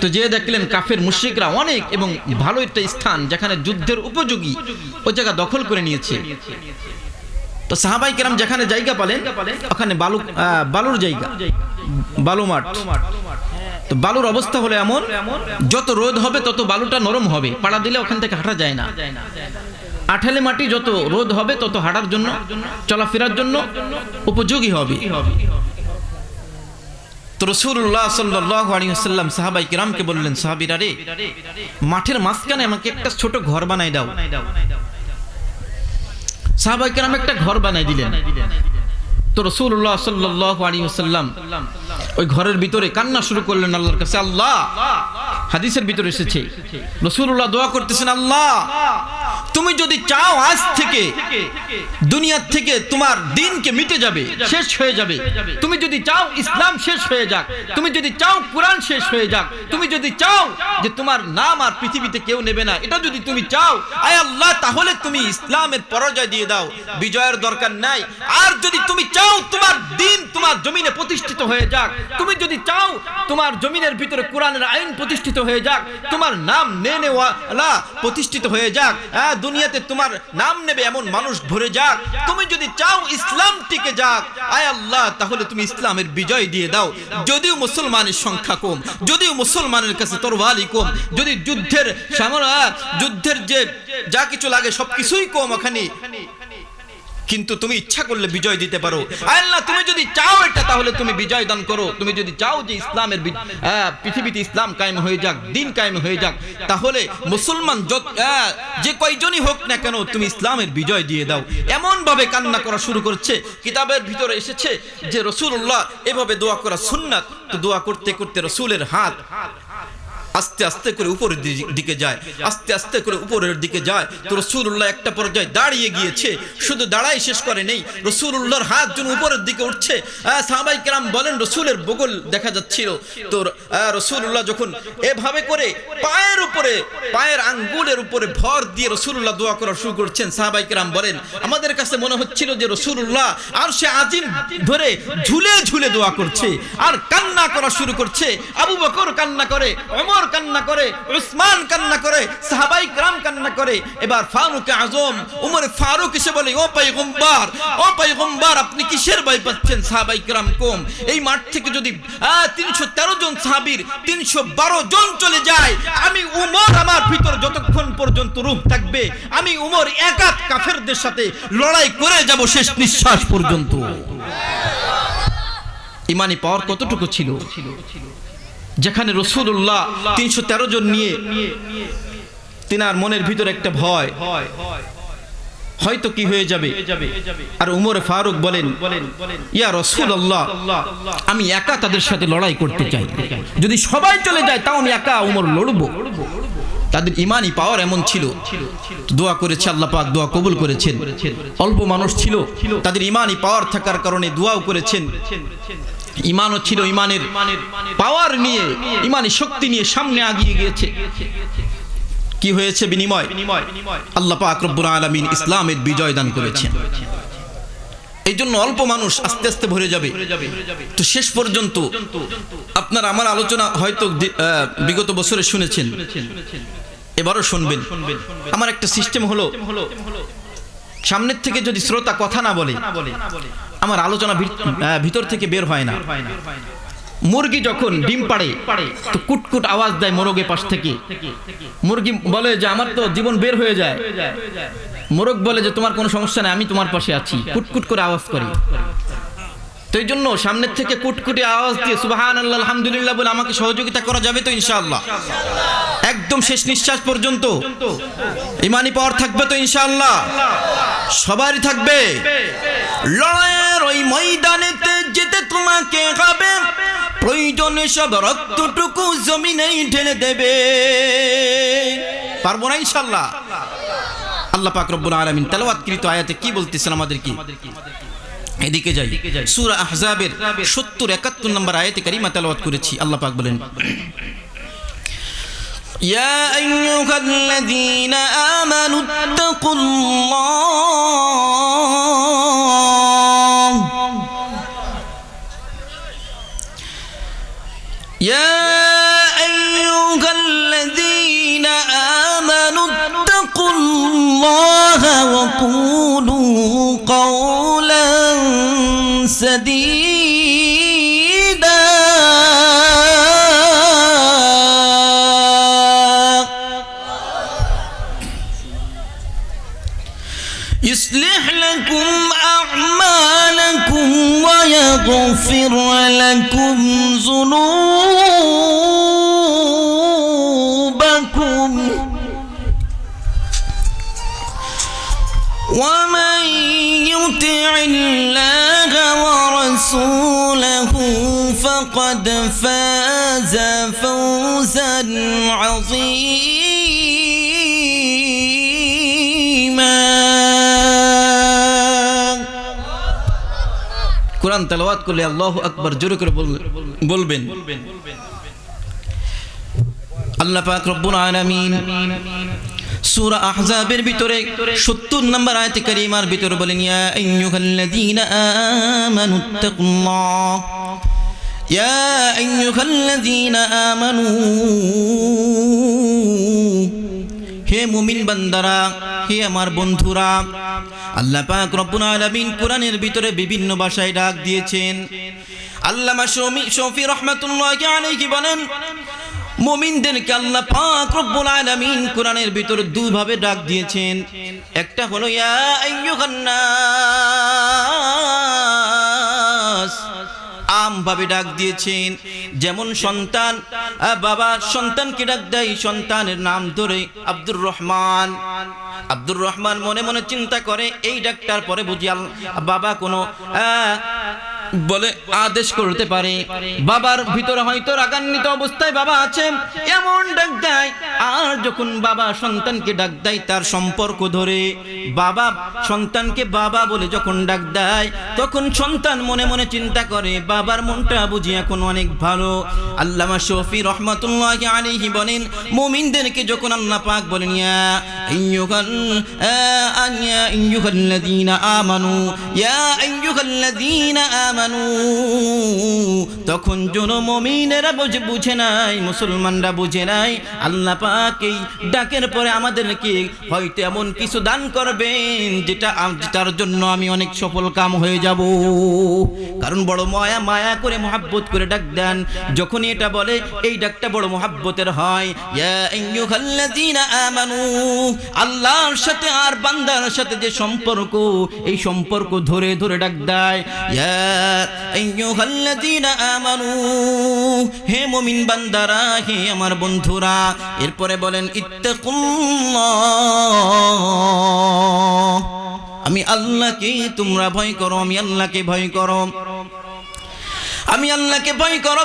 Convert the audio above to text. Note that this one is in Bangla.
তো যে দেখলেন কাফের মুশ্রিকরা অনেক এবং ভালো একটা স্থান যেখানে যুদ্ধের উপযোগী ওই জায়গা দখল করে নিয়েছে। তো সাহাবাই কেরাম যেখানে জায়গা পালেন, ওখানে বালু বালুর জায়গা, বালু মাঠ। তো বালুর অবস্থা হলো এমন, যত রোদ হবে তত বালুটা নরম হবে, পাড়া দিলে ওখান থেকে হাঁটা যায় না। আঠালে মাটি যত রোদ হবে তত হাঁটার জন্য, চলাফেরার জন্য উপযোগী হবে। তো রসুল্লাহ সাল্লাহ আলিয়াল্লাম সাহাবাই কিরামকে বললেন, সাহাবিরা রে, মাঠের মাঝখানে আমাকে একটা ছোট ঘর বানাই দাও। সাহাবাই কিরাম একটা ঘর বানাই দিলেন। তো রসুল্লাহ সাল্লাহ আলিয়াল্লাম ওই ঘরের ভিতরে কান্না শুরু করলেন আল্লাহর কাছে, আল্লাহ! হাদিসের ভিতরে এসেছে, রসুল্লাহ দোয়া করতেছেন, আল্লাহ! তুমি যদি চাও আজ থেকে দুনিয়ার থেকে তোমার দিনকে মিটে যাবে শেষ হয়ে যাবে। তুমি যদি চাও ইসলাম শেষ হয়ে যাক তুমি যদি চাও কোরআন শেষ হয়ে যাক তুমি যদি চাও যে তোমার নাম আর পৃথিবীতে কেউ নেবে না এটা যদি তুমি চাও আয় আল্লাহ তাহলে তুমি ইসলামের পরাজয় দিয়ে দাও বিজয়ের দরকার নাই। আর যদি তুমি চাও তোমার দিন তোমার জমিনে প্রতিষ্ঠিত হয়ে যাক তুমি যদি চাও তোমার জমিনের ভিতরে কোরআনের আইন প্রতিষ্ঠিত হয়ে যাক তোমার নাম নে নেওয়ালা প্রতিষ্ঠিত হয়ে যাক হ্যাঁ দুনিয়াতে তোমার নাম নেবে এমন মানুষ ভরে যাক। তুমি যদি চাও ইসলাম টিকে যাক, আয় আল্লাহ, তাহলে তুমি ইসলামের বিজয় দিয়ে দাও। যদিও মুসলমানের সংখ্যা কম, যদিও মুসলমানের কাছে তরবারি কম, যদি যুদ্ধের যুদ্ধের যে যা কিছু লাগে সবকিছুই কম ওখানে। কিন্তু তুমি ইচ্ছা করলে বিজয় দিতে পারো। আল্লাহ, তুমি যদি চাও এটা, তাহলে তুমি বিজয় দান করো। তুমি যদি চাও যে ইসলামের পৃথিবীতে ইসলাম কায়েম হয়ে যাক, দিন কায়েম হয়ে যাক, তাহলে মুসলমান যত যে কয়জনই হোক না কেন, তুমি ইসলামের বিজয় দিয়ে দাও। এমন ভাবে কান্না করা শুরু করছে, কিতাবের ভিতরে এসেছে যে রসুল্লাহ এভাবে দোয়া করা সুন্নাত। তো দোয়া করতে করতে রসুলের হাত আস্তে আস্তে করে উপরের দিকে যায়। আস্তে আস্তে করে উপরের দিকে যায়। তো রসুল্লাহ একটা পর্যায়ে দাঁড়িয়ে গিয়েছে। শুধু দাঁড়াই শেষ করে নেই। রসুল্লাহর হাত যেন উপরের দিকে উঠছে। সাহাবাই কেরাম বলেন, রসুলের বগল দেখা যাচ্ছিল। তো রসুল্লাহ যখন এভাবে করে পায়ের উপরে, পায়ের আঙ্গুলের উপরে ভর দিয়ে রসুল্লাহ দোয়া করা শুরু করছেন, সাহাবাই কেরাম বলেন, আমাদের কাছে মনে হচ্ছিল যে রসুল্লাহ আর সে আজিম ধরে ঝুলে ঝুলে দোয়া করছে। আর কান্না করা শুরু করছে। আবু বকর কান্না করে, ওমর কান্না করে, উসমান কান্না করে, সাহাবাই গ্রাম কান্না করে। এবার ফারুক আজম, উমর ফারুক এসে বলে, ও পাই গুম্বার ও পাই গুম্বার আপনি কিসের ভয় পাচ্ছেন সাহাবাই গ্রাম কম? এই মাঠ থেকে যদি তিনশো তেরো জন সাহাবির তিনশো বারো জন চলে যায়, আমি উমর আমার ভিতর যতক্ষণ পর্যন্ত রূপ থাকবে, আমি উমর একাত কাফেরদের সাথে লড়াই করে যাব শেষ নিঃশ্বাস পর্যন্ত। ইমানি পাওয়ার কতটুকু ছিল? যেখানে রসুল্লাহ তিনশো তেরো জন নিয়ে তিনার মনের ভিতরে একটা ভয়। হয়তো কি হয়ে যাবে? আর উমর ফারুক বলেন, ইয়া রসুল আমি একা তাদের সাথে লড়াই করতে চাই। যদি সবাই চলে যায়, তাও আমি একা উমর লড়বো। তাদের ইমানই পাওয়ার এমন ছিল। দোয়া করেছে আল্লাহ পাক, দোয়া কবুল করেছেন। অল্প মানুষ ছিল। তাদের ইমানই পাওয়ার থাকার কারণে দোয়াও করেছেন। ইমানও ছিল ইমানের পাওয়ার নিয়ে ইমানি শক্তি নিয়ে সামনে আগিয়ে গিয়েছে। কি হয়েছে বিনিময়? আল্লাহ পাক আলামিন ইসলামের বিজয় দান করেছেন। এই জন্য অল্প মানুষ আস্তে আস্তে ভরে যাবে। তো শেষ পর্যন্ত আপনার আমার আলোচনা হয়তো বিগত বছরে শুনেছেন। এবারও শুনবেন। আমার একটা সিস্টেম হলো সামনের থেকে যদি শ্রোতা কথা না বলে, আমার আলোচনা ভিত- ভিতর থেকে বের হয় না। মুরগি যখন ডিম পাড়ে, তো কুটকুট আওয়াজ দেয় মোরগে পাশ থেকে। মুরগি বলে যে, আমার তো জীবন বের হয়ে যায়। মোরগ বলে যে, তোমার কোনো সমস্যা নেই, আমি তোমার পাশে আছি। কুটকুট করে আওয়াজ করে। তো এই জন্য সামনের থেকে কুটকুটে আওয়াজ দিয়ে সুবাহান আল্লাহ আলহামদুলিল্লাহ বলে আমাকে সহযোগিতা করা যাবে তো ইনশাআল্লাহ। একদম শেষ নিঃশ্বাস পর্যন্ত। ইমানি পাওয়ার থাকবে তো ইনশাআল্লাহ। সবারই থাকবে। লড়াইয়ের ওই ময়দানেতে যেতে তোমাকে হবে। প্রয়োজনে সব রক্তটুকু জমিনেই ঢেলে দেবে। পারব না ইনশাআল্লাহ আল্লাহ পাক রব্বুল আলামিন তেলাওয়াতকৃত আয়াতে কি বলতেছেন আমাদের কি এদিকে যাই। সূরা আহজাবের 70 71 নম্বর আয়াতে কারিমা তেলাওয়াত করেছি। আল্লাহ পাক বলেন يا أيها الذين آمنوا اتقوا الله. يا أيها الذين آمنوا اتقوا الله وقولوا قولا سديدا. ويغفر لكم ذنوبكم. ومن يطع الله ورسوله فقد فاز فوزا عظيما. কোরআন তেলাওয়াত করলে আল্লাহ আকবার জোরে করে বল- বলবেন। আল্লাহ পাক রব্বুল আলামিন সূরা আহজাবের ভিতরে 70 নম্বর আয়াতে কারিমার ভিতরে বলেন, ইয়া আইয়ুহাল্লাযীনা আমানুত্তাকুল্লাহ ইয়া আইয়ুহাল্লাযীনা আমানু হে মুমিন বান্দারা, হে আমার বন্ধুরা, আল্লাহ পাক রব্বুল আলামিন কোরআনের ভিতরে বিভিন্ন ভাষায় ডাক দিয়েছেন। আল্লামা শফি রহমাতুল্লাহি আলাইহি বলেন, মুমিনদেরকে আল্লাহ পাক রব্বুল আলামিন কোরআনের ভিতরে দুইভাবে ডাক দিয়েছেন। একটা হলো, ইয়া আইয়ুহান নাস আমভাবে ডাক দিয়েছেন, যেমন সন্তান বাবা, সন্তানকে ডাক দেয়, সন্তানের নাম ধরে আব্দুর রহমান। আব্দুর রহমান মনে মনে চিন্তা করে, এই ডাকটার পরে বুঝি বাবা কোনো বলে আদেশ করতে পারে। বাবার ভিতরে হয়তো রাগান্বিত অবস্থায় বাবা আছে, এমন ডাক দেয় আর যখন বাবা সন্তানকে ডাক দেয় তার সম্পর্ক ধরে, বাবা সন্তানকে বাবা বলে যখন ডাক দেয়, তখন সন্তান মনে মনে চিন্তা করে, বাবার মনটা বুঝি এখন অনেক ভালো। আল্লামা শফি রহমাতুল্লাহ আলাইহি বলেন, মুমিনদেরকে যখন আল্লাহ পাক বলেন তখন জন মুমিনেরা বুঝে বুঝে নাই, মুসলমানরা বুঝে নাই, আল্লাহ পাক ডাকের পরে আমাদেরকে হয়তো এমন কিছু দান করবেন যেটা যেটার জন্য আমি অনেক সফল কাম হয়ে যাব। কারণ বড় মায়া মায়া করে, মোহাব্বত করে ডাক দেন। যখনই এটা বলে, এই ডাকটা বড় মোহাব্বতের হয়। আমানু, আল্লাহর সাথে আর বান্দার সাথে যে সম্পর্ক, এই সম্পর্ক ধরে ধরে ডাক দেয়। আমানু, হে মমিন বান্দারা, হে আমার বন্ধুরা এরপরে বলেন আমি আল্লাহকে তোমরা ভয় করো, আমি আল্লাহকে ভয় করো। আমি আল্লাহকে ভয় করো